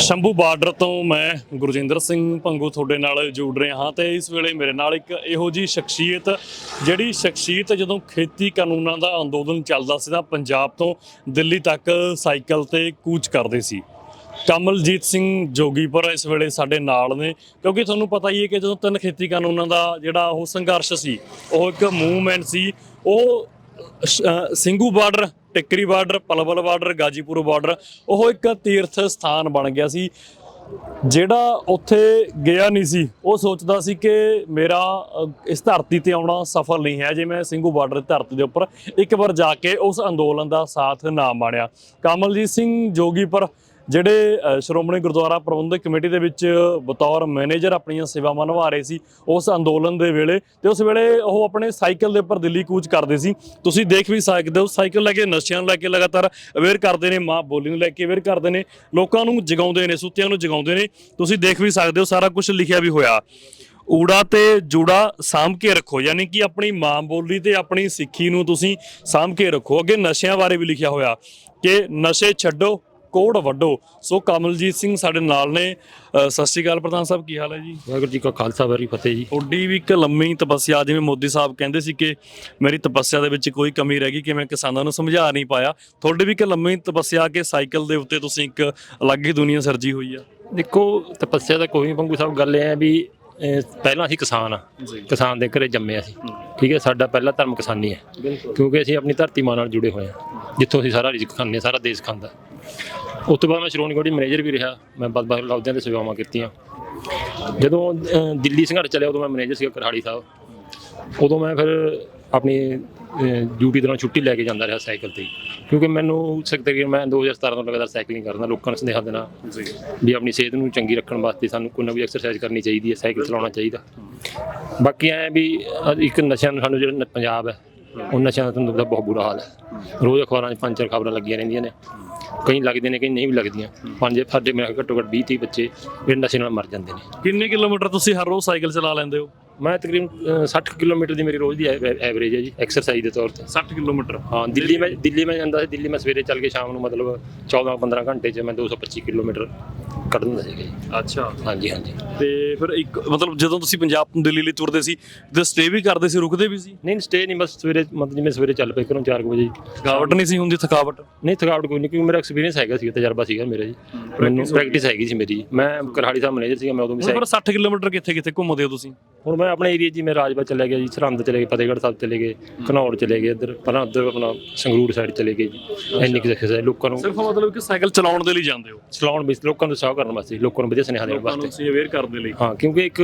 Shambhu border ਤੋਂ ਮੈਂ ਗੁਰਜਿੰਦਰ ਸਿੰਘ ਪੰਗੂ ਤੁਹਾਡੇ ਨਾਲ ਜੁੜ ਰਿਹਾ ਹਾਂ ਤੇ ਇਸ ਵੇਲੇ ਮੇਰੇ ਨਾਲ ਇੱਕ ਇਹੋ ਜੀ ਸ਼ਖਸੀਅਤ, ਜਿਹੜੀ ਸ਼ਖਸੀਅਤ ਜਦੋਂ ਖੇਤੀ ਕਾਨੂੰਨਾਂ ਦਾ ਅੰਦੋਲਨ ਚੱਲਦਾ ਸੀ ਤਾਂ ਪੰਜਾਬ ਤੋਂ ਦਿੱਲੀ ਤੱਕ ਸਾਈਕਲ ਤੇ ਕੂਚ ਕਰਦੇ ਸੀ। ਕਮਲਜੀਤ ਸਿੰਘ ਜੋਗੀਪੁਰ ਇਸ ਵੇਲੇ ਸਾਡੇ ਨਾਲ ਨੇ, ਕਿਉਂਕਿ ਤੁਹਾਨੂੰ ਪਤਾ ਹੀ ਹੈ ਕਿ ਜਦੋਂ ਤਿੰਨ ਖੇਤੀ ਕਾਨੂੰਨਾਂ ਦਾ ਜਿਹੜਾ ਉਹ ਸੰਘਰਸ਼ ਸੀ, ਉਹ ਇੱਕ ਮੂਵਮੈਂਟ ਸੀ, ਉਹ ਸ਼- Singhu border Tikri border, Palwal border, Ghazipur border, ਉਹ ਇੱਕ ਤੀਰਥ ਸਥਾਨ ਬਣ ਗਿਆ ਸੀ। ਜਿਹੜਾ ਉੱਥੇ ਗਿਆ ਨਹੀਂ ਸੀ, ਉਹ ਸੋਚਦਾ ਸੀ ਕਿ ਮੇਰਾ ਇਸ ਧਰਤੀ ਤੇ ਆਉਣਾ ਸਫਲ ਨਹੀਂ ਹੈ। ਜੇ ਮੈਂ ਸਿੰਘੂ ਬਾਰਡਰ ਧਰਤੀ ਦੇ ਉੱਪਰ ਇੱਕ ਵਾਰ ਜਾ ਕੇ ਉਸ ਅੰਦੋਲਨ ਦਾ ਸਾਥ ਨਾ ਮਾਣਿਆ। ਕਮਲਜੀਤ ਸਿੰਘ ਜੋਗੀਪੁਰ ਜਿਹੜੇ ਸ਼੍ਰੋਮਣੀ ਗੁਰਦੁਆਰਾ ਪ੍ਰਬੰਧਕ ਕਮੇਟੀ ਦੇ ਵਿੱਚ ਬਤੌਰ ਮੈਨੇਜਰ ਆਪਣੀਆਂ ਸੇਵਾਵਾਂ ਨਿਭਾ ਰਹੇ ਸੀ ਉਸ ਅੰਦੋਲਨ ਦੇ ਵੇਲੇ ਤੇ ਉਸ ਵੇਲੇ ਉਹ ਆਪਣੇ ਸਾਈਕਲ ਦੇ ਉੱਪਰ ਦਿੱਲੀ ਕੂਚ ਕਰਦੇ ਸੀ। ਤੁਸੀਂ ਦੇਖ ਵੀ ਸਕਦੇ ਹੋ, ਸਾਈਕਲ ਲੈ ਕੇ, ਨਸ਼ਿਆਂ ਨੂੰ ਲੈ ਕੇ ਲਗਾਤਾਰ ਅਵੇਅਰ ਕਰਦੇ ਨੇ, ਮਾਂ ਬੋਲੀ ਨੂੰ ਲੈ ਕੇ ਅਵੇਅਰ ਕਰਦੇ ਨੇ, ਲੋਕਾਂ ਨੂੰ ਜਗਾਉਂਦੇ ਨੇ, ਸੁੱਤਿਆਂ ਨੂੰ ਜਗਾਉਂਦੇ ਨੇ। ਤੁਸੀਂ ਦੇਖ ਵੀ ਸਕਦੇ ਹੋ, ਸਾਰਾ ਕੁਝ ਲਿਖਿਆ ਵੀ ਹੋਇਆ। ਊੜਾ ਤੇ ਜੂੜਾ ਸਾਂਭ ਕੇ ਰੱਖੋ, ਯਾਨੀ ਕਿ ਆਪਣੀ ਮਾਂ ਬੋਲੀ ਤੇ ਆਪਣੀ ਸਿੱਖੀ ਨੂੰ ਤੁਸੀਂ ਸਾਂਭ ਕੇ ਰੱਖੋ। ਅੱਗੇ ਨਸ਼ਿਆਂ ਬਾਰੇ ਵੀ ਲਿਖਿਆ ਹੋਇਆ ਕਿ ਨਸ਼ੇ ਛੱਡੋ ਕੋੜ ਵੱਡੋ। ਸੋ ਕਮਲਜੀਤ ਸਿੰਘ ਸਾਡੇ ਨਾਲ ਨੇ। ਅ, ਸਤਿ ਸ਼੍ਰੀ ਅਕਾਲ ਪ੍ਰਧਾਨ ਸਾਹਿਬ ਕੀ ਹਾਲ ਹੈ ਜੀ? ਵਾਹਿਗੁਰੂ ਜੀ ਕਾ ਖਾਲਸਾ ਵਾਹਿਗੁਰੂ ਜੀ ਕੀ ਫਤਿਹ ਜੀ। ਤੁਹਾਡੀ ਵੀ ਇੱਕ ਲੰਮੀ ਤਪੱਸਿਆ ਜਿਵੇਂ ਮੋਦੀ ਸਾਹਿਬ ਕਹਿੰਦੇ ਸੀ ਕਿ ਮੇਰੀ ਤਪੱਸਿਆ ਦੇ ਵਿੱਚ ਕੋਈ ਕਮੀ ਰਹਿ ਗਈ ਕਿ ਮੈਂ ਕਿਸਾਨਾਂ ਨੂੰ ਸਮਝਾ ਨਹੀਂ ਪਾਇਆ। ਤੁਹਾਡੀ ਵੀ ਇੱਕ ਲੰਮੀ ਤਪੱਸਿਆ ਕਿ ਸਾਈਕਲ ਦੇ ਉੱਤੇ ਤੁਸੀਂ ਇੱਕ ਅਲੱਗ ਹੀ ਦੁਨੀਆ ਸਰਜੀ ਹੋਈ ਆ। ਦੇਖੋ ਤਪੱਸਿਆ ਦਾ ਕੋਈ ਪੰਗੂ ਸਾਹਿਬ ਗੱਲ ਇਹ ਹੈ ਵੀ ਅਹ, ਪਹਿਲਾਂ ਅਸੀਂ ਕਿਸਾਨ ਆ। ਜੀ। ਕਿਸਾਨ ਦੇ ਘਰੇ ਜੰਮੇ ਅਸੀਂ। ਠੀਕ ਹੈ ਸਾਡਾ ਪਹਿਲਾ ਧਰਮ ਕਿਸਾਨੀ ਹੈ। ਬਿਲਕੁਲ। ਕਿਉਂਕਿ ਅਸੀਂ ਆਪਣੀ ਧਰਤੀ ਮਾਂ ਨਾਲ ਜੁੜੇ ਹੋਏ ਹਾਂ ਜਿੱਥੋਂ ਅਸੀਂ ਸਾਰਾ ਰਿਜ਼ਕ ਖਾਂਦੇ ਹਾਂ ਸਾਰਾ ਦੇਸ਼ ਖਾਂਦਾ। ਉਸ ਤੋਂ ਬਾਅਦ ਮੈਂ ਸ਼੍ਰੋਮਣੀ ਕਮੇਟੀ ਮੈਨੇਜਰ ਵੀ ਰਿਹਾ ਮੈਂ ਬਦ-ਬਦ ਲਫ਼ਜ਼ਾਂ ਤੇ ਸੇਵਾਵਾਂ ਕੀਤੀਆਂ। ਜਦੋਂ ਦਿੱਲੀ ਸੰਘਰਸ਼ ਚੱਲਿਆ ਉਦੋਂ ਮੈਂ ਮੈਨੇਜਰ ਸੀਗਾ ਕਰਹਾੜੀ ਸਾਹਿਬ। ਉਦੋਂ ਮੈਂ ਫਿਰ ਆਪਣੀ ਡਿਊਟੀ ਦੌਰਾਨ ਛੁੱਟੀ ਲੈ ਕੇ ਜਾਂਦਾ ਰਿਹਾ ਸਾਈਕਲ ਤੇ ਹੀ। ਕਿਉਂਕਿ ਮੈਨੂੰ ਤਕਰੀਬਨ ਮੈਂ 2017 ਤੋਂ ਲਗਾਤਾਰ ਸਾਈਕਲਿੰਗ ਕਰਦਾ ਲੋਕਾਂ ਨੂੰ ਸੁਨੇਹਾ ਦੇਣਾ ਜੀ। ਵੀ ਆਪਣੀ ਸਿਹਤ ਨੂੰ ਚੰਗੀ ਰੱਖਣ ਵਾਸਤੇ ਸਾਨੂੰ ਕੋਈ ਨਾ ਕੋਈ ਐਕਸਰਸਾਈਜ਼ ਕਰਨੀ ਚਾਹੀਦੀ ਹੈ ਸਾਈਕਲ ਚਲਾਉਣਾ ਚਾਹੀਦਾ। ਬਾਕੀ ਐ ਵੀ ਇੱਕ ਨਸ਼ਿਆਂ ਨੂੰ ਸਾਨੂੰ ਜਿਹੜਾ ਨ- ਪੰਜਾਬ ਹੈ ਉਹ ਨਸ਼ਿਆਂ ਦਾ ਤੁਹਾਨੂੰ ਪਤਾ ਬਹੁਤ ਬੁਰਾ ਹਾਲ ਹੈ। ਰੋਜ਼ ਅਖਬਾਰਾਂ 'ਚ ਪੰਜ ਚਾਰ ਖਬਰਾਂ ਲੱਗੀਆਂ ਰਹਿੰਦੀਆਂ ਨੇ। ਕਈ ਲੱਗਦੇ ਨੇ ਕਈ ਨਹੀਂ ਵੀ ਲੱਗਦੀਆਂ। ਪੰਜ ਸਾਡੇ ਮੇਰੇ ਘੱਟੋ ਘੱਟ 20 30 ਬੱਚੇ ਜਿਹੜੇ ਨਸ਼ੇ ਨਾਲ ਮਰ ਜਾਂਦੇ ਨੇ। ਕਿੰਨੇ ਕਿਲੋਮੀਟਰ ਤੁਸੀਂ ਹਰ ਰੋਜ਼ ਸਾਈਕਲ ਚਲਾ ਲੈਂਦੇ ਹੋ? ਮੈਂ ਤਕਰੀਬਨ ਅਹ, 60 ਕਿਲੋਮੀਟਰ ਦੀ ਮੇਰੀ ਰੋਜ਼ ਦੀ ਐਵਰੇਜ ਹੈ ਜੀ ਐਕਸਰਸਾਈਜ਼ ਦੇ ਤੌਰ ਤੇ। 60 ਕਿਲੋਮੀਟਰ। ਹਾਂ ਦਿੱਲੀ ਮੈਂ ਦਿੱਲੀ ਮੈਂ ਜਾਂਦਾ ਸੀ ਦਿੱਲੀ ਮੈਂ ਸਵੇਰੇ ਚੱਲ ਕੇ ਸ਼ਾਮ ਨੂੰ ਮਤਲਬ 14 15 ਘੰਟੇ 'ਚ ਮੈਂ 225 ਕਿਲੋਮੀਟਰ ਕੱਢ ਦਿੰਦਾ ਸੀਗਾ ਜੀ। ਅੱਛਾ। ਹਾਂਜੀ ਹਾਂਜੀ। ਤੇ ਫਿਰ ਇੱਕ ਮਤਲਬ ਜਦੋਂ ਤੁਸੀਂ ਪੰਜਾਬ ਤੋਂ ਦਿੱਲੀ ਲਈ ਤੁਰਦੇ ਸੀ ਤੇ ਸਟੇ ਵੀ ਕਰਦੇ ਸੀ ਰੁਕਦੇ ਵੀ ਸੀ? ਨਹੀਂ ਸਟੇ ਨਹੀਂ ਬਸ ਸਵੇਰੇ ਮਤਲਬ ਜਿਵੇਂ ਸਵੇਰੇ ਚੱਲ ਪਏ ਘਰੋਂ 4 ਵਜੇ ਥਕਾਵਟ ਨਹੀਂ ਸੀ ਹੁੰਦੀ ਥਕਾਵਟ? ਨਹੀਂ ਥਕਾਵਟ ਕੋਈ ਨਹੀਂ ਕਿਉਂਕਿ ਮੇਰਾ ਐਕਸਪੀਰੀਅੰਸ ਹੈਗਾ ਸੀ ਤਜਰਬਾ ਸੀਗਾ ਮੇਰਾ ਜੀ। ਮੈਨੂੰ ਪ੍ਰੈਕਟਿਸ ਹੈਗੀ ਸੀ ਮੇਰੀ ਮੈਂ ਕਰਹਾੜੀ ਸਾਹਿਬ ਮੈਨੇਜਰ ਸੀਗਾ ਮੈਂ ਉਦੋਂ ਵੀ ਸਾਈਕਲ ਫਿਰ 60 ਕਿਲੋਮੀਟਰ ਕਿੱਥੇ ਕਿੱਥੇ ਘੁੰਮਦੇ ਹੋ ਤੁਸੀਂ? ਹੁਣ ਮੈਂ ਆਪਣੇ ਏਰੀਆ ਜੀ ਮੈਂ ਰਾਜਪਾਲ ਚਲੇ ਗਿਆ ਜੀ ਸਰਹੰਦ ਚਲੇ ਗਏ ਫਤਿਹਗੜ੍ਹ ਸਾਹਿਬ ਚਲੇ ਗਏ ਘਨੌਰ ਚਲੇ ਗਏ ਇੱਧਰ ਪਹਿਲਾਂ ਉੱਧਰ ਆਪਣਾ ਸੰਗਰੂਰ ਸਾਈਡ ਚਲੇ ਗਏ ਜੀ। ਇੰਨੀ ਕਿ ਐਕਸਰਸਾਈਜ਼ ਲੋਕਾਂ ਨੂੰ। ਸਿਰਫ ਮਤਲਬ ਕਿ ਸਾਈਕਲ ਚਲਾਉਣ ਦੇ ਲਈ ਜਾਂਦੇ ਹੋ? ਚਲਾਉਣ ਵਿੱਚ ਲੋਕਾਂ ਨੂੰ ਉਤਸ਼ਾਹ ਕਰਨ ਵਾਸਤੇ ਲੋਕਾਂ ਨੂੰ ਵਧੀਆ ਸੁਨੇਹਾ ਦੇਣ ਲੋਕਾਂ ਨੂੰ ਵਾਸਤੇ। ਤੁਸੀਂ ਅਵੇਅਰ ਕਰਨ ਦੇ ਲਈ। ਹਾਂ ਕਿਉਂਕਿ ਇੱਕ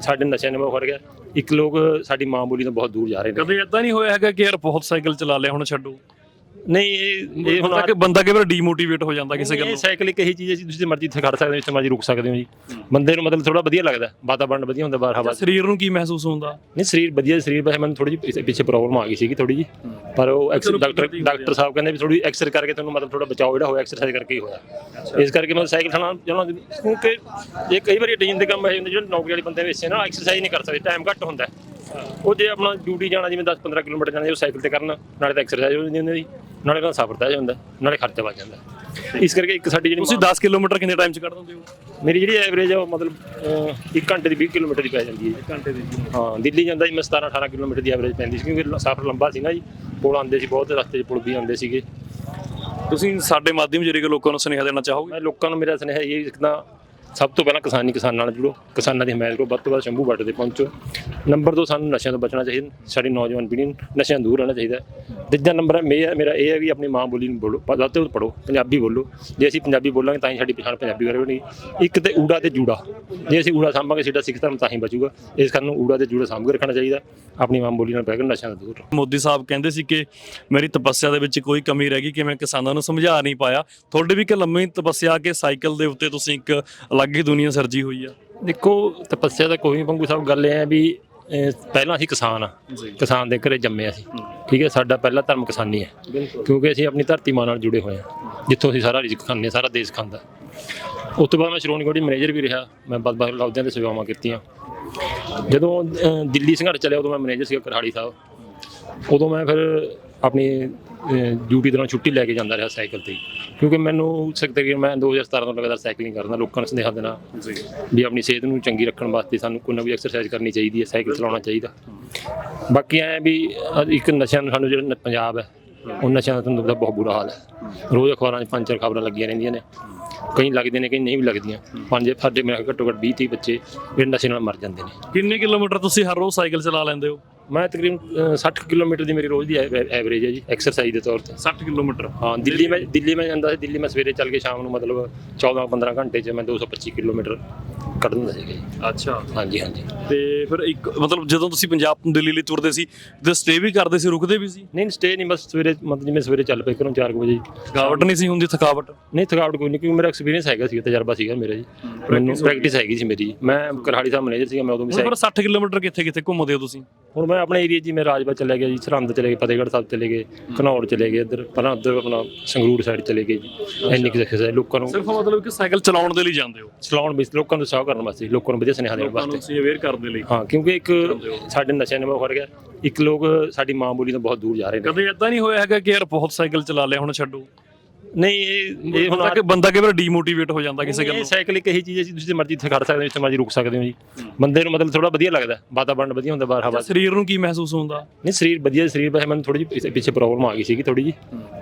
ਸਾਡੇ ਨਸ਼ਿਆਂ ਨੇ ਬਹੁਤ ਗਿਆ ਇੱਕ ਲੋਕ ਸਾਡੀ ਮਾਂ ਬੋਲੀ ਤੋਂ ਬਹੁਤ ਦੂਰ ਜਾ ਰਹੇ ਨੇ। ਕਦੇ ਇਦਾਂ ਨਹੀਂ ਹੋਇਆ ਹੈਗਾ ਕਿ ਯਾਰ ਬਹੁਤ ਸਾਈਕਲ ਚਲਾ ਲਿਆ ਹੁਣ ਛੱਡੋ। ਨਹੀਂ ਇਹ ਇਹ ਹੁਣ ਬੰਦਾ ਕਿ ਬੰਦਾ ਕਈ ਵਾਰ ਡੀਮੋਟੀਵੇਟ ਹੋ ਜਾਂਦਾ ਕਿਸੇ ਇਹ ਗੱਲੋਂ? ਸਾਈਕਲ ਇੱਕ ਇਹੀ ਚੀਜ਼ ਹੈ ਜੀ ਤੁਸੀਂ ਮਰਜ਼ੀ ਇੱਥੇ ਖੜ ਸਕਦੇ ਹੋ ਜਿੱਥੇ ਮਰਜ਼ੀ ਰੁਕ ਸਕਦੇ ਹੋ ਜੀ। ਬੰਦੇ ਨੂੰ ਮਤਲਬ ਥੋੜਾ ਵਧੀਆ ਲੱਗਦਾ ਵਾਤਾਵਰਣ ਵਧੀਆ ਹੁੰਦਾ ਬਾਹਰ ਹਵਾ 'ਚ। ਸਰੀਰ ਨੂੰ ਕੀ ਮਹਿਸੂਸ ਹੁੰਦਾ? ਨਹੀਂ ਸਰੀਰ ਵਧੀਆ ਸਰੀਰ ਵੈਸੇ ਮੈਨੂੰ ਥੋੜੀ ਜਿਹੀ ਪਿੱਛੇ ਪ੍ਰੋਬਲਮ ਆ ਗਈ ਸੀਗੀ ਥੋੜੀ ਜੀ ਪਰ ਉਹ ਐਕਸ ਡਾਕਟਰ ਡਾਕਟਰ ਸਾਹਿਬ ਕਹਿੰਦੇ ਵੀ ਥੋੜੀ ਐਕਸਰਸਾਈਜ਼ ਕਰਕੇ ਤੁਹਾਨੂੰ ਮਤਲਬ ਥੋੜਾ ਬਚਾਓ ਜਿਹੜਾ ਹੋਇਆ ਐਕਸਰਸਾਈਜ਼ ਕਰਕੇ ਹੀ ਹੋਇਆ। ਇਸ ਕਰਕੇ ਮੈਂ ਸਾਈਕਲ ਚਲਾਉਣਾ ਚਾਹੁੰਦਾ ਕਿਉਂਕਿ ਇਹ ਕਈ ਵਾਰੀ ਟੀਨ ਦੇ ਕੰਮ ਇਹ ਹੁੰਦੇ ਜਿਹੜੇ ਨੌਕਰੀ ਵਾਲੇ ਬੰਦੇ ਵਿੱਚ ਨਾ ਐਕਸਰਸਾਈਜ਼ ਨਹੀਂ ਕਰ ਸਕਦੇ ਟਾਈਮ ਘੱਟ ਹੁੰਦਾ। ਹੈ। ਉਹ ਜੇ ਆਪਣਾ ਡਿਊਟੀ ਜਾਣਾ ਜਿਵੇਂ 10 15 ਕਿਲੋਮੀਟਰ ਜਾਣਾ ਉਹ ਸਾਈਕਲ ਤੇ ਕਰਨ ਨਾਲੇ ਤਾਂ ਐਕਸਰਸਾਈਜ਼ ਹੋ ਜਾਂਦੀ ਉਹਨਾਂ ਦੀ ਨਾਲੇ ਤਾਂ ਸਫ਼ਰ ਤੈਅ ਜਾਂਦਾ ਨਾਲੇ ਖਰਚਾ ਬਚ ਜਾਂਦਾ। ਇਸ ਕਰਕੇ ਇੱਕ ਸਾਡੀ ਜਿਹੜੀ ਤੁਸੀਂ 10 ਕਿਲੋਮੀਟਰ ਕਿੰਨੇ ਟਾਈਮ ਚ ਕੱਢ ਦਿੰਦੇ ਹੋ? ਮੇਰੀ ਜਿਹੜੀ ਐਵਰੇਜ ਹੈ ਉਹ ਮਤਲਬ 1 ਘੰਟੇ ਦੀ 20 ਕਿਲੋਮੀਟਰ ਦੀ ਪੈ ਜਾਂਦੀ ਹੈ ਘੰਟੇ ਦੀ ਹਾਂ ਦਿੱਲੀ ਜਾਂਦਾ ਜੀ ਮੈਂ 17 18 ਕਿਲੋਮੀਟਰ ਦੀ ਐਵਰੇਜ ਪੈਂਦੀ ਸੀ ਕਿਉਂਕਿ ਸਫ਼ਰ ਲੰਬਾ ਸੀ ਨਾ ਜੀ। ਪੁਲ ਆਉਂਦੇ ਸੀ ਬਹੁਤ ਰਸਤੇ 'ਚ ਪੁਲ ਵੀ ਆਉਂਦੇ ਸੀਗੇ। ਤੁਸੀਂ ਸਾਡੇ ਮਾਧਿਅਮ ਜਰੀਏ ਲੋਕਾਂ ਨੂੰ ਸੁਨੇਹਾ ਦੇਣਾ ਚਾਹੋਗੇ? ਮੈਂ ਲੋਕਾਂ ਨੂੰ ਮੇਰਾ ਸੁਨੇਹਾ ਇਹ ਇੱਕ ਤਾਂ ਸਭ ਤੋਂ ਪਹਿਲਾਂ ਕਿਸਾਨੀ ਕਿਸਾਨਾਂ ਨਾਲ ਜੁੜੋ, ਕਿਸਾਨਾਂ ਦੀ ਹਮਾਇਤ ਕਰੋ, ਵੱਧ ਤੋਂ ਵੱਧ ਸ਼ੰਭੂ ਬਾਰਡਰ ਤੇ ਪਹੁੰਚੋ। ਨੰਬਰ 2 ਸਾਨੂੰ ਨਸ਼ਿਆਂ ਤੋਂ ਬਚਣਾ ਚਾਹੀਦਾ, ਸਾਡੀ ਨੌਜਵਾਨ ਪੀੜ੍ਹੀ ਨੂੰ ਨਸ਼ਿਆਂ ਦੂਰ ਰਹਿਣਾ ਚਾਹੀਦਾ। ਤੀਜਾ ਨੰਬਰ ਹੈ, ਮੇਰਾ ਮੇਰਾ ਇਹ ਹੈ ਵੀ ਆਪਣੀ ਮਾਂ ਬੋਲੀ ਨੂੰ ਬੋਲੋ ਵੱਧ ਤੋਂ ਵੱਧ ਪੜੋ ਪੰਜਾਬੀ ਬੋਲੋ। ਜੇ ਅਸੀਂ ਪੰਜਾਬੀ ਬੋਲਾਂਗੇ ਤਾਂ ਹੀ ਸਾਡੀ ਪਛਾਣ ਪੰਜਾਬੀ ਬਾਰੇ ਬਣੀ ਇੱਕ ਤੇ ਊੜਾ ਤੇ ਜੂੜਾ। ਜੇ ਅਸੀਂ ਊੜਾ ਸਾਂਭਾਂਗੇ, ਸਾਡਾ ਸਿੱਖ ਧਰਮ ਤਾਂ ਹੀ ਬਚੂਗਾ। ਇਸ ਕਾਰਨ ਊੜਾ ਤੇ ਜੂੜਾ ਸਾਂਭ ਕੇ ਰੱਖਣਾ ਚਾਹੀਦਾ, ਆਪਣੀ ਮਾਂ ਬੋਲੀ ਨਾਲ ਬਹਿ ਕੇ ਨਸ਼ਿਆਂ ਤੋਂ ਦੂਰ ਰਹੋ। ਮੋਦੀ ਸਾਹਿਬ ਕਹਿੰਦੇ ਸੀ ਕਿ ਮੇਰੀ ਤਪੱਸਿਆ ਦੇ ਵਿੱਚ ਕੋਈ ਕਮੀ ਰਹਿ ਗਈ ਕਿ ਮੈਂ ਕਿਸਾਨਾਂ ਨੂੰ ਸਮਝਾ ਨਹੀਂ ਪਾਇਆ। ਤੁਹਾਡੀ ਵੀ ਇੱਕ ਲੰਮੀ ਤਪੱਸਿਆ ਕਿ ਸਾਈਕਲ ਦੇ ਉੱਤੇ ਤੁਸੀਂ ਇੱਕ ਅਲੱਗ ਹੀ ਦੁਨੀਆ ਸਰਜੀ ਹੋਈ ਆ। ਦੇਖੋ ਤਪੱਸਿਆ ਦਾ ਕੋਈ ਪੰਗੂ ਸਾਹਿਬ ਗੱਲ ਇਹ ਹੈ ਵੀ ਪਹਿਲਾਂ ਅਸੀਂ ਕਿਸਾਨ ਆ। ਕਿਸਾਨ ਦੇ ਘਰੇ ਜੰਮੇ ਅਸੀਂ। ਠੀਕ ਹੈ ਸਾਡਾ ਪਹਿਲਾ ਧਰਮ ਕਿਸਾਨੀ ਹੈ। ਕਿਉਂਕਿ ਅਸੀਂ ਆਪਣੀ ਧਰਤੀ ਮਾਂ ਨਾਲ ਜੁੜੇ ਹੋਏ ਹਾਂ ਜਿੱਥੋਂ ਅਸੀਂ ਸਾਰਾ ਰਿਜ਼ਕ ਖਾਂਦੇ ਸਾਰਾ ਦੇਸ਼ ਖਾਂਦਾ। ਉਸ ਤੋਂ ਬਾਅਦ ਮੈਂ ਸ਼੍ਰੋਮਣੀ ਕਮੇਟੀ ਮੈਨੇਜਰ ਵੀ ਰਿਹਾ। ਮੈਂ ਬਦ-ਬਦ ਲਫ਼ਜ਼ਾਂ ਤੇ ਸੇਵਾਵਾਂ ਕੀਤੀਆਂ। ਜਦੋਂ ਦਿੱਲੀ ਸੰਘਰਸ਼ ਚੱਲਿਆ ਉਦੋਂ ਮੈਂ ਮੈਨੇਜਰ ਸੀਗਾ ਕਰਹਾੜੀ ਸਾਹਿਬ। ਉਦੋਂ ਮੈਂ ਫਿਰ ਆਪਣੀ ਡਿਊਟੀ ਦੌਰਾਨ ਛੁੱਟੀ ਲੈ ਕੇ ਜਾਂਦਾ ਰਿਹਾ ਸਾਈਕਲ ਤੇ। ਕਿਉਂਕਿ ਮੈਨੂੰ ਤਕਰੀਬਨ ਮੈਂ 2017 ਤੋਂ ਲਗਾਤਾਰ ਸਾਈਕਲਿੰਗ ਕਰਦਾ ਲੋਕਾਂ ਨੂੰ ਸੰਦੇਹ ਦੇਣਾ ਜੀ। ਵੀ ਆਪਣੀ ਸਿਹਤ ਨੂੰ ਚੰਗੀ ਰੱਖਣ ਵਾਸਤੇ ਸਾਨੂੰ ਕੋਈ ਨਾ ਕੋਈ ਐਕਸਰਸਾਈਜ਼ ਕਰਨੀ ਚਾਹੀਦੀ ਹੈ ਸਾਈਕਲ ਚਲਾਉਣਾ ਚਾਹੀਦਾ। ਬਾਕੀ ਐ ਵੀ ਇੱਕ ਨਸ਼ਿਆਂ ਨੂੰ ਸਾਨੂੰ ਜਿਹੜਾ ਪੰਜਾਬ ਹੈ ਉਹ ਨਸ਼ਿਆਂ ਦਾ ਤੁਹਾਨੂੰ ਬਹੁਤ ਬੁਰਾ ਹਾਲ ਹੈ। ਰੋਜ਼ ਅਖਬਾਰਾਂ 'ਚ ਪੰਜ ਚਾਰ ਖਬਰਾਂ ਲੱਗੀਆਂ ਰਹਿੰਦੀਆਂ ਨੇ। ਕਈ ਲੱਗਦੇ ਨੇ ਕਈ ਨਹੀਂ ਵੀ ਲੱਗਦੀਆਂ। ਪੰਜ ਸਾਡੇ ਮੇਰੇ ਘੱਟੋ ਘੱਟ 20 30 ਬੱਚੇ ਜਿਹੜੇ ਨਸ਼ੇ ਨਾਲ ਮਰ ਜਾਂਦੇ ਨੇ। ਕਿੰਨੇ ਕਿਲੋਮੀਟਰ ਤੁਸੀਂ ਹਰ ਰੋਜ਼ ਸਾਈਕਲ ਚਲਾ ਲੈਂਦੇ ਹੋ? ਮੈਂ ਤਕਰੀਬਨ ਅ, 60 ਕਿਲੋਮੀਟਰ ਦੀ ਮੇਰੀ ਰੋਜ਼ ਦੀ ਐਵਰੇਜ ਹੈ ਜੀ ਐਕਸਰਸਾਈਜ਼ ਦੇ ਤੌਰ ਤੇ। 60 ਕਿਲੋਮੀਟਰ? ਹਾਂ ਦਿੱਲੀ ਮੈਂ ਦਿੱਲੀ ਮੈਂ ਜਾਂਦਾ ਸੀ ਦਿੱਲੀ ਮੈਂ ਸਵੇਰੇ ਚੱਲ ਕੇ ਸ਼ਾਮ ਨੂੰ ਮਤਲਬ 14 15 ਘੰਟੇ 'ਚ ਮੈਂ 225 ਕਿਲੋਮੀਟਰ ਕੱਢ ਦਿੰਦਾ ਸੀਗਾ ਜੀ। ਅੱਛਾ। ਹਾਂਜੀ ਹਾਂਜੀ। ਤੇ ਫਿਰ ਇੱਕ ਮਤਲਬ ਜਦੋਂ ਤੁਸੀਂ ਪੰਜਾਬ ਤੋਂ ਦਿੱਲੀ ਲਈ ਤੁਰਦੇ ਸੀ ਤੇ ਸਟੇ ਵੀ ਕਰਦੇ ਸੀ ਰੁਕਦੇ ਵੀ ਸੀ? ਨਹੀਂ ਸਟੇ ਨਹੀਂ ਬਸ ਸਵੇਰੇ ਮਤਲਬ ਜਿਵੇਂ ਸਵੇਰੇ ਚੱਲ ਪਏ ਘਰੋਂ 4 ਵਜੇ। ਥਕਾਵਟ ਨਹੀਂ ਸੀ ਹੁੰਦੀ ਥਕਾਵਟ? ਨਹੀਂ ਥਕਾਵਟ ਕੋਈ ਨਹੀਂ ਕਿਉਂਕਿ ਮੇਰਾ ਐਕਸਪੀਰੀਅੰਸ ਹੈਗਾ ਸੀ ਤਜਰਬਾ ਸੀਗਾ ਮੇਰਾ ਜੀ। ਮੈਨੂੰ ਪ੍ਰੈਕਟਿਸ ਹੈਗੀ ਸੀ ਮੇਰੀ ਮੈਂ ਕਰਹਾੜੀ ਸਾਹਿਬ ਮੈਨੇਜਰ ਸੀਗਾ ਮੈਂ ਉਦੋਂ ਵੀ ਫਿਰ 60 ਕਿਲੋਮੀਟਰ ਕਿੱਥੇ ਕਿੱਥੇ ਘੁੰਮਦੇ ਹੋ ਤੁਸੀਂ? ਹੁਣ ਮੈਂ ਆਪਣੇ ਏਰੀਆ ਜੀ ਮੈਂ ਰਾਜਪਾਲ ਚਲੇ ਗਿਆ ਜੀ ਸਰਹੰਦ ਚਲੇ ਗਏ ਫਤਿਹਗੜ੍ਹ ਸਾਹਿਬ ਚਲੇ ਗਏ ਘਨੌਰ ਚਲੇ ਗਏ ਇੱਧਰ ਪਹਿਲਾਂ ਉੱਧਰ ਆਪਣਾ ਸੰਗਰੂਰ ਸਾਈਡ ਚਲੇ ਗਏ ਜੀ। ਇੰਨੀ ਕੁ ਐਕਸਰਸਾਈਜ਼ ਲੋਕਾਂ ਨੂੰ ਸਿਰਫ ਮਤਲਬ ਕਿ ਸਾਈਕਲ ਚਲਾਉਣ ਦੇ ਲਈ ਜਾਂਦੇ ਹੋ? ਚਲਾਉਣ ਵਿੱਚ ਲੋਕਾਂ ਨੂੰ ਉਤਸ਼ਾਹ ਕਰਨ ਵਾਸਤੇ ਲੋਕਾਂ ਨੂੰ ਵਧੀਆ ਸੁਨੇਹਾ ਦੇਣ ਲੋਕਾਂ ਨੂੰ ਵਾਸਤੇ। ਤੁਸੀਂ ਅਵੇਅਰ ਕਰਨ ਦੇ ਲਈ। ਹਾਂ ਕਿਉਂਕਿ ਇੱਕ ਸਾਡੇ ਨਸ਼ਿਆਂ ਨੇ ਬਹੁਤ ਫੜ ਗਿਆ ਇੱਕ ਲੋਕ ਸਾਡੀ ਮਾਂ ਬੋਲੀ ਤੋਂ ਬਹੁਤ ਦੂਰ ਜਾ ਰਹੇ ਨੇ। ਕਦੇ ਇਦਾਂ ਨਹੀਂ ਹੋਇਆ ਹੈਗਾ ਕਿ ਯਾਰ ਬਹੁਤ ਸਾਈਕਲ ਚਲਾ ਲਿਆ ਹੁਣ ਛੱਡੋ। ਨਹੀਂ ਇਹ ਇਹ ਹੁਣ ਬੰਦਾ ਕਿ ਬੰਦਾ ਕਈ ਵਾਰ ਡੀਮੋਟੀਵੇਟ ਹੋ ਜਾਂਦਾ ਕਿਸੇ ਇਹ ਗੱਲੋਂ ਸਾਈਕਲ ਇੱਕ ਇਹੀ ਚੀਜ਼ ਹੈ ਜੀ ਤੁਸੀਂ ਮਰਜ਼ੀ ਇੱਥੇ ਖੜ ਸਕਦੇ ਹੋ ਜਿੱਥੇ ਮਰਜ਼ੀ ਰੁਕ ਸਕਦੇ ਹੋ ਜੀ। ਬੰਦੇ ਨੂੰ ਮਤਲਬ ਥੋੜਾ ਵਧੀਆ ਲੱਗਦਾ ਵਾਤਾਵਰਣ ਵਧੀਆ ਹੁੰਦਾ ਬਾਹਰ ਹਵਾ ਸਰੀਰ ਨੂੰ ਕੀ ਮਹਿਸੂਸ ਹੁੰਦਾ? ਨਹੀਂ ਸਰੀਰ ਵਧੀਆ ਸਰੀਰ ਵੈਸੇ ਮੈਨੂੰ ਥੋੜੀ ਜਿਹੀ ਪਿੱਛੇ ਪ੍ਰੋਬਲਮ ਆ ਗਈ ਸੀਗੀ ਥੋੜੀ ਜੀ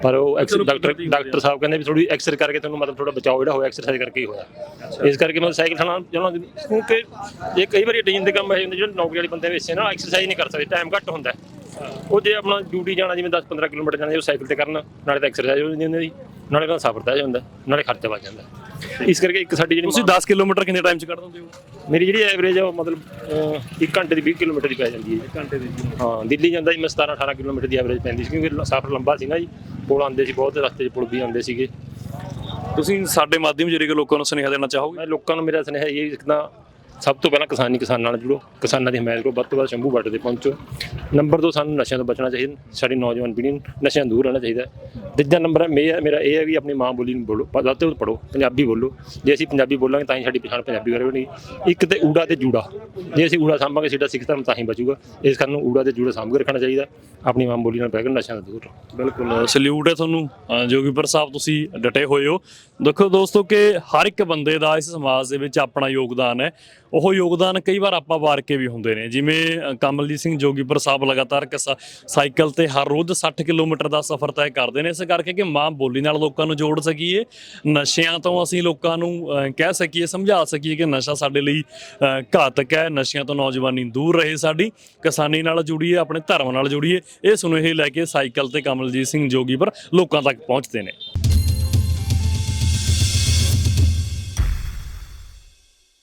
ਪਰ ਉਹ ਐਕਸ ਚਲੋ ਡਾਕਟਰ ਡਾਕਟਰ ਸਾਹਿਬ ਕਹਿੰਦੇ ਵੀ ਥੋੜੀ ਐਕਸਰ ਕਰਕੇ ਤੁਹਾਨੂੰ ਮਤਲਬ ਥੋੜਾ ਬਚਾਓ ਜਿਹੜਾ ਹੋਇਆ ਐਕਸਰਸਾਈਜ਼ ਕਰਕੇ ਹੀ ਹੋਇਆ। ਇਸ ਕਰਕੇ ਮੈਂ ਸਾਈਕਲ ਚਲਾਉਣਾ ਚਾਹੁੰਦਾ ਕਿਉਂਕਿ ਇਹ ਕਈ ਵਾਰੀ ਟੀਮ ਦੇ ਕੰਮ ਇਹ ਹੁੰਦੇ ਜਿਹੜੇ ਨੌਕਰੀ ਵਾਲੇ ਬੰਦੇ ਵਿੱਚ ਨਾ ਐਕਸਰਸਾਈਜ਼ ਨਹੀਂ ਕਰ ਸਕਦੇ ਟਾਈਮ ਘੱਟ ਹੁੰਦਾ। ਹੈ। ਉਹ ਜੇ ਆਪਣਾ ਡਿਊਟੀ ਜਾਣਾ ਜਿਵੇਂ 10 15 ਕਿਲੋਮੀਟਰ ਜਾਣਾ ਉਹ ਸਾਈਕਲ ਤੇ ਕਰਨ ਨਾਲੇ ਤਾਂ ਐਕਸਰਸਾਈਜ਼ ਹੋ ਜਾਂਦੀ ਉਹਨਾਂ ਦੀ। ਨਾਲੇ ਤਾਂ ਸਫ਼ਰ ਤੈਅ ਜਾਂਦਾ ਨਾਲੇ ਖਰਚਾ ਬਚ ਜਾਂਦਾ। ਇਸ ਕਰਕੇ ਇੱਕ ਸਾਡੀ ਜਿਹੜੀ ਤੁਸੀਂ 10 ਕਿਲੋਮੀਟਰ ਕਿੰਨੇ ਟਾਈਮ ਚ ਕੱਢ ਦਿੰਦੇ ਹੋ? ਮੇਰੀ ਜਿਹੜੀ ਐਵਰੇਜ ਹੈ ਉਹ ਮਤਲਬ 1 ਘੰਟੇ ਦੀ 20 ਕਿਲੋਮੀਟਰ ਦੀ ਪੈ ਜਾਂਦੀ ਹੈ। ਘੰਟੇ ਦੀ ਹਾਂ ਦਿੱਲੀ ਜਾਂਦਾ ਜੀ ਮੈਂ 17 18 ਕਿਲੋਮੀਟਰ ਦੀ ਐਵਰੇਜ ਪੈਂਦੀ ਸੀ ਕਿਉਂਕਿ ਸਫ਼ਰ ਲੰਬਾ ਸੀ ਨਾ ਜੀ। ਪੁਲ ਆਉਂਦੇ ਸੀ ਬਹੁਤ ਰਸਤੇ 'ਚ ਪੁਲ ਵੀ ਆਉਂਦੇ ਸੀਗੇ। ਤੁਸੀਂ ਸਾਡੇ ਮਾਧਿਅਮ ਜਰੀਏ ਲੋਕਾਂ ਨੂੰ ਸੁਨੇਹਾ ਦੇਣਾ ਚਾਹੋਗੇ? ਮੈਂ ਲੋਕਾਂ ਨੂੰ ਮੇਰਾ ਸੁਨੇਹਾ ਇਹ ਇੱਕ ਤਾਂ ਸਭ ਤੋਂ ਪਹਿਲਾਂ ਕਿਸਾਨੀ ਕਿਸਾਨਾਂ ਨਾਲ ਜੁੜੋ, ਕਿਸਾਨਾਂ ਦੀ ਹਮਾਇਤ ਕਰੋ, ਵੱਧ ਤੋਂ ਵੱਧ ਸ਼ੰਭੂ ਬਾਰਡਰ ਤੇ ਪਹੁੰਚੋ। ਨੰਬਰ 2 ਸਾਨੂੰ ਨਸ਼ਿਆਂ ਤੋਂ ਬਚਣਾ ਚਾਹੀਦਾ, ਸਾਡੀ ਨੌਜਵਾਨ ਪੀੜ੍ਹੀ ਨੂੰ ਨਸ਼ਿਆਂ ਦੂਰ ਰਹਿਣਾ ਚਾਹੀਦਾ। ਤੀਜਾ ਨੰਬਰ ਹੈ, ਮੇਰਾ ਮੇਰਾ ਇਹ ਹੈ ਵੀ ਆਪਣੀ ਮਾਂ ਬੋਲੀ ਨੂੰ ਬੋਲੋ ਵੱਧ ਤੋਂ ਵੱਧ ਪੜੋ ਪੰਜਾਬੀ ਬੋਲੋ। ਜੇ ਅਸੀਂ ਪੰਜਾਬੀ ਬੋਲਾਂਗੇ ਤਾਂ ਹੀ ਸਾਡੀ ਪਛਾਣ ਪੰਜਾਬੀ ਕਰੇਗੀ ਇੱਕ ਤੇ ਊੜਾ ਤੇ ਜੂੜਾ। ਜੇ ਅਸੀਂ ਊੜਾ ਸਾਂਭਾਂਗੇ ਸਾਡਾ ਸਿੱਖ ਧਰਮ, ਤਾਂ ਹੀ ਬਚੂਗਾ। ਇਸ ਕਾਰਨ ਊੜਾ ਤੇ ਜੂੜਾ ਸਾਂਭ ਕੇ ਰੱਖਣਾ ਚਾਹੀਦਾ। ਆਪਣੀ ਮਾਂ ਬੋਲੀ ਨਾਲ ਬਹਿ ਕੇ ਨਸ਼ਿਆਂ ਤੋਂ ਦੂਰ ਰਹੋ। ਬਿਲਕੁਲ, ਸਲੂਟ ਹੈ ਤੁਹਾਨੂੰ ਜੋਗੀਪੁਰ ਸਾਹਿਬ, ਤੁਸੀਂ ਡਟੇ ਹੋਏ ਹੋ। ਦੇਖੋ ਦੋਸਤੋ ਕਿ ਹਰ ਇੱਕ ਬੰਦੇ ਦਾ ਇਸ ਸਮਾਜ ਦੇ ਵਿੱਚ ਆਪਣਾ ਯੋਗਦਾਨ ਹੈ। ਉਹ ਯੋਗਦਾਨ ਕਈ ਵਾਰ ਆਪਾਂ ਵਾਰ ਕੇ ਵੀ ਹੁੰਦੇ ਨੇ। ਜਿਵੇਂ ਕਮਲਜੀਤ ਸਿੰਘ ਜੋਗੀਪੁਰ ਸਾਹਿਬ ਲਗਾਤਾਰ ਕਿਸਾ ਸਾਈਕਲ ਤੇ ਹਰ ਰੋਜ਼ 60 ਕਿਲੋਮੀਟਰ ਦਾ ਸਫ਼ਰ ਤੈਅ ਕਰਦੇ ਨੇ। ਇਸ ਕਰਕੇ ਕਿ ਮਾਂ ਬੋਲੀ ਨਾਲ ਲੋਕਾਂ ਨੂੰ ਜੋੜ ਸਕੀਏ। ਨਸ਼ਿਆਂ ਤੋਂ ਅਸੀਂ ਲੋਕਾਂ ਨੂੰ ਕਹਿ ਸਕੀਏ, ਸਮਝਾ ਸਕੀਏ ਕਿ ਨਸ਼ਾ ਸਾਡੇ ਲਈ ਘਾਤਕ ਹੈ। ਨਸ਼ਿਆਂ ਤੋਂ ਨੌਜਵਾਨੀ ਦੂਰ ਰਹੇ ਸਾਡੀ। ਕਿਸਾਨੀ ਨਾਲ ਜੁੜੀਏ, ਆਪਣੇ ਧਰਮ ਨਾਲ ਜੁੜੀਏ। ਇਹ ਸੁਨੇਹੇ ਲੈ ਕੇ ਸਾਈਕਲ ਤੇ ਕਮਲਜੀਤ ਸਿੰਘ ਜੋਗੀਪੁਰ ਲੋਕਾਂ ਤੱਕ ਪਹੁੰਚਦੇ ਨੇ।